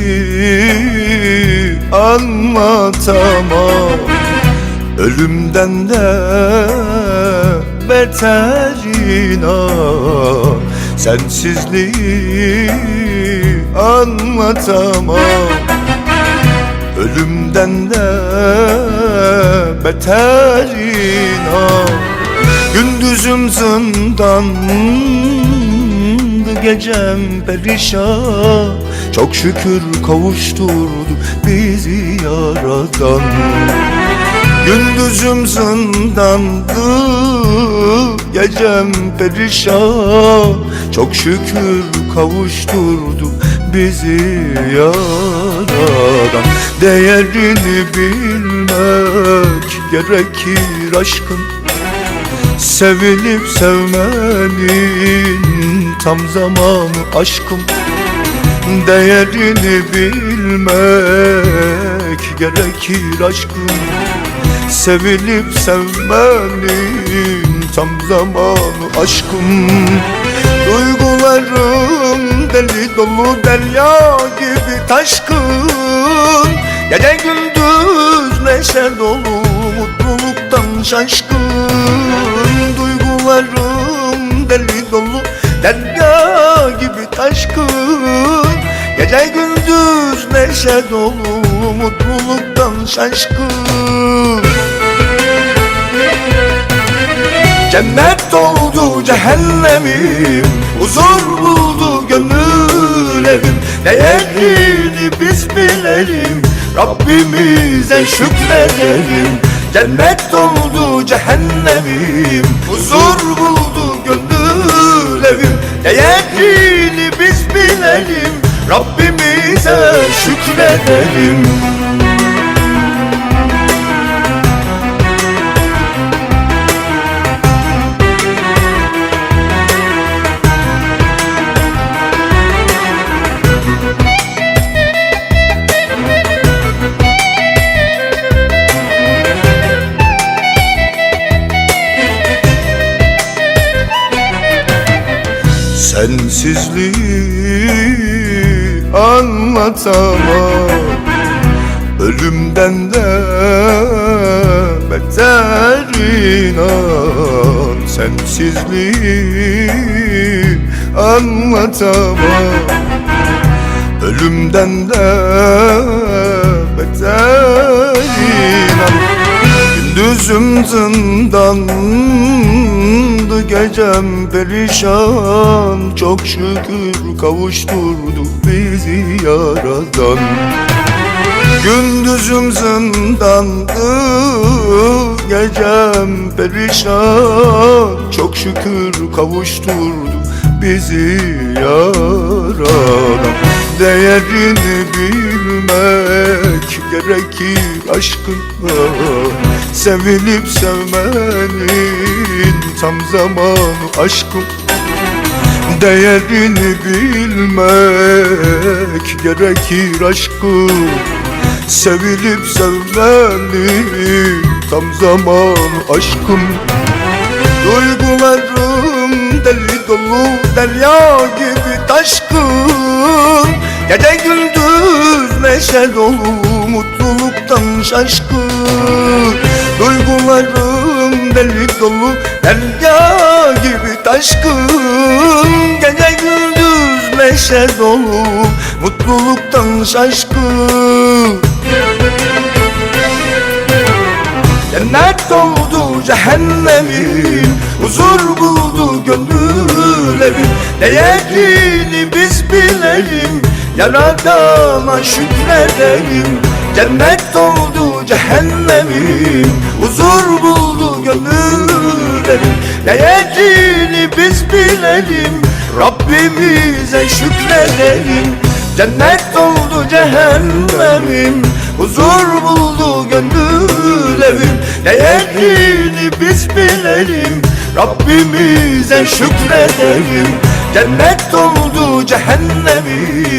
Sensizliği anlatamam Ölümden de beter inan. Sensizliği anlatamam. Ölümden de beter inan. Gündüzüm zindandı gecem perişan. Çok şükür kavuşturdu bizi yaradan Gündüzüm zindandı Gecem perişan. Çok şükür kavuşturdu bizi yaradan. Değerini bilmek gerekir aşkın. Sevilip sevmenin tam zamanı aşkım. Değerini bilmek gerekir aşkım Sevilip sevmenin tam zamanı aşkım. Duygularım deli dolu derya gibi taşkın. Gece gündüz neşe dolu mutluluktan şaşkın. Duygularım deli dolu derya gibi taşkın. Gece gündüz neşe dolu mutluluktan şaşkın Cennet oldu cehennemim Huzur buldu gönül evim Değerini biz bilelim Rabbimize şükredelim. Cennet oldu cehennemim Huzur buldu gönül evim Değerini biz bilelim Rabbimize şükredelim Sensizliği anlatamam. Ölümden de beter inan. Sensizliği anlatamam. Ölümden de beter inan Gündüzüm zindandı gecem perişan. Çok şükür kavuşturdu bizi yaradan. Gündüzüm zindandı gecem perişan. Çok şükür kavuşturdu bizi yaradan. Değerini bilmek gerekir aşkına Sevilip sevmenin tam zamanı aşkım. Değerini bilmek gerekir aşkım. Sevilip sevmenin tam zamanı aşkım. Duygularım deli dolu derya gibi taşkın. Gece gündüz neşe dolu mutluluktan şaşkın Duygularım deli dolu derya gibi taşkın. Gece gündüz neşe dolu mutluluktan şaşkın. Cennet oldu cehennemim Huzur buldu gönül evim Değerini biz bilelim Yaradana şükredelim Cennet oldu cehennemim Huzur buldu gönül evim Değerini biz bilelim Rabbimize şükredelim. Cennet oldu cehennemim Huzur buldu gönül evim Değerini biz bilelim Rabbimize şükredelim. Cennet oldu cehennemim